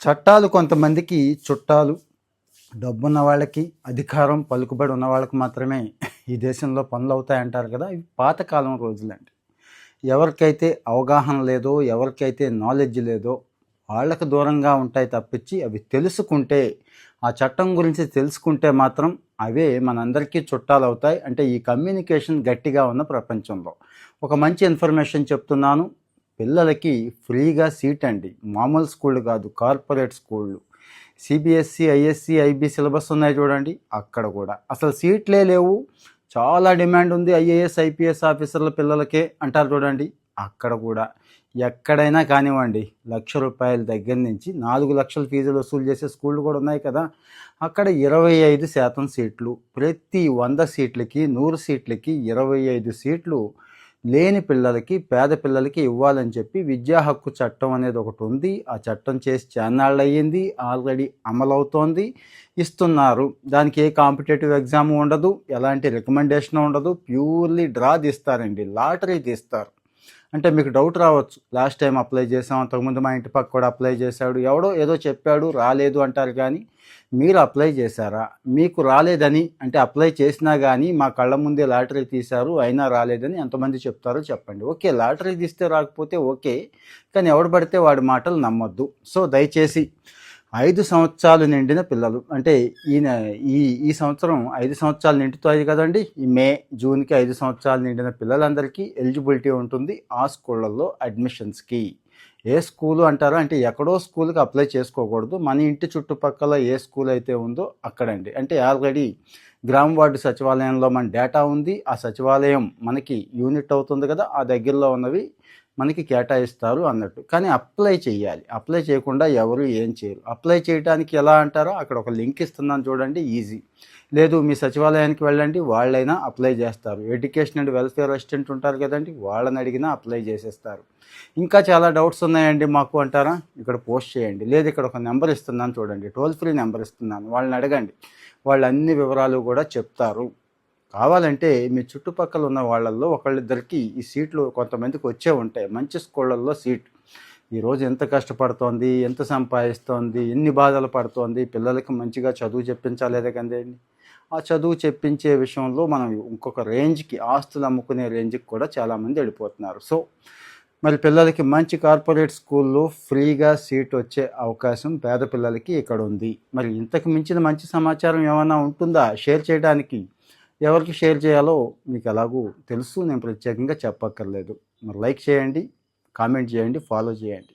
చట్టాలు కొంతమందికి చుట్టాలు డబ్బున్న వాళ్ళకి అధికారం పలుకుబడి ఉన్న వాళ్ళకి మాత్రమే ఈ దేశంలో పనులు అవుతాయంటారు కదా ఇవి పాతకాలం రోజులండి. ఎవరికైతే అవగాహన లేదో ఎవరికైతే నాలెడ్జ్ లేదో వాళ్ళకు దూరంగా ఉంటాయి తప్పించి అవి తెలుసుకుంటే ఆ చట్టం గురించి తెలుసుకుంటే మాత్రం అవే మనందరికీ చుట్టాలు అవుతాయి. అంటే ఈ కమ్యూనికేషన్ గట్టిగా ఉన్న ప్రపంచంలో. ఒక మంచి ఇన్ఫర్మేషన్ చెప్తున్నాను. పిల్లలకి ఫ్రీగా సీట్ అండి. మామూలు స్కూళ్ళు కాదు కార్పొరేట్ స్కూళ్ళు. సిబిఎస్సి ఐఎస్సి ఐబీ సిలబస్ ఉన్నాయి చూడండి అక్కడ కూడా. అసలు సీట్లే లేవు. చాలా డిమాండ్ ఉంది ఐఏఎస్ ఐపీఎస్ ఆఫీసర్ల పిల్లలకే అంటారు చూడండి అక్కడ కూడా. ఎక్కడైనా కానివ్వండి లక్ష రూపాయల దగ్గర నుంచి నాలుగు లక్షల ఫీజులు వసూలు చేసే స్కూళ్ళు కూడా ఉన్నాయి కదా. అక్కడ ఇరవై ఐదు శాతం సీట్లు ప్రతి వంద సీట్లకి నూరు సీట్లకి ఇరవై ఐదు సీట్లు లేని పిల్లలకి పేద పిల్లలకి ఇవ్వాలని చెప్పి విద్యా హక్కు చట్టం అనేది ఒకటి ఉంది. ఆ చట్టం చేసి చాన్నాళ్ళు అయ్యింది. ఆల్రెడీ అమలవుతోంది. ఇస్తున్నారు. దానికి ఏ కాంపిటేటివ్ ఎగ్జామ్ ఉండదు. ఎలాంటి రికమెండేషన్ ఉండదు. Purely draw తీస్తారండి. లాటరీ తీస్తారు. అంటే మీకు డౌట్ రావచ్చు. లాస్ట్ టైం అప్లై చేసాం అంతకుముందు మా ఇంటి పక్క కూడా అప్లై చేశాడు. ఎవడో ఏదో చెప్పాడు రాలేదు అంటారు కానీ మీరు అప్లై చేశారా? మీకు రాలేదని అంటే అప్లై చేసినా కానీ మా కళ్ళ ముందే లాటరీ తీశారు అయినా రాలేదని ఎంతమంది చెప్తారో చెప్పండి. ఓకే లాటరీ తీస్తే రాకపోతే ఓకే కానీ ఎవడు పడితే వాడి మాటలు నమ్మొద్దు. సో దయచేసి ఐదు సంవత్సరాలు నిండిన పిల్లలు. అంటే ఈయన ఈ ఈ సంవత్సరం ఐదు సంవత్సరాలు నిండుతాయి కదండి. ఈ మే జూన్కి ఐదు సంవత్సరాలు నిండిన పిల్లలందరికీ ఎలిజిబిలిటీ ఉంటుంది ఆ స్కూళ్ళల్లో అడ్మిషన్స్కి. ఏ స్కూలు అంటారో? అంటే ఎక్కడో స్కూల్కి అప్లై చేసుకోకూడదు. మన ఇంటి చుట్టుపక్కల ఏ స్కూల్ అయితే ఉందో అక్కడండి. అంటే ఆల్రెడీ గ్రామ వార్డు సచివాలయంలో మన డేటా ఉంది. ఆ సచివాలయం మనకి యూనిట్ అవుతుంది కదా. ఆ దగ్గరలో ఉన్నవి మనకి కేటాయిస్తారు అన్నట్టు. కానీ అప్లై చేయాలి అప్లై చేయకుండా ఎవరు ఏం చేయరు. అప్లై చేయడానికి ఎలా అంటారో అక్కడ ఒక లింక్ ఇస్తున్నాను చూడండి ఈజీ. లేదు మీ సచివాలయానికి వెళ్ళండి వాళ్ళైనా అప్లై చేస్తారు. ఎడ్యుకేషన్ అండ్ వెల్ఫేర్ అసిస్టెంట్ ఉంటారు కదండి వాళ్ళని అడిగినా అప్లై చేసేస్తారు. ఇంకా చాలా డౌట్స్ ఉన్నాయండి మాకు అంటారా? ఇక్కడ పోస్ట్ చేయండి. లేదు ఇక్కడ ఒక నెంబర్ ఇస్తున్నాను చూడండి టోల్ ఫ్రీ నెంబర్ ఇస్తున్నాను. వాళ్ళని అడగండి. వాళ్ళు అన్ని వివరాలు కూడా చెప్తారు. కావాలంటే మీ చుట్టుపక్కల ఉన్న వాళ్ళల్లో ఒకళ్ళిద్దరికి ఈ సీట్లు కొంతమందికి వచ్చే ఉంటాయి. మంచి స్కూళ్ళల్లో సీట్. ఈరోజు ఎంత కష్టపడుతోంది ఎంత సంపాదిస్తోంది ఎన్ని బాధలు పడుతోంది పిల్లలకి మంచిగా చదువు చెప్పించాలేదే కదండి ఆ చదువు చెప్పించే విషయంలో మనం ఇంకొక రేంజ్కి ఆస్తులు అమ్ముకునే రేంజ్కి కూడా చాలామంది వెళ్ళిపోతున్నారు. సో మరి పిల్లలకి మంచి కార్పొరేట్ స్కూల్లో ఫ్రీగా సీట్ వచ్చే అవకాశం పేద పిల్లలకి ఇక్కడ ఉంది. మరి ఇంతకు మించిన మంచి సమాచారం ఏమైనా ఉంటుందా? షేర్ చేయడానికి ఎవరికి షేర్ చేయాలో మీకు ఎలాగూ తెలుసు నేను ప్రత్యేకంగా చెప్పక్కర్లేదు. మరి లైక్ చేయండి కామెంట్ చేయండి ఫాలో చేయండి.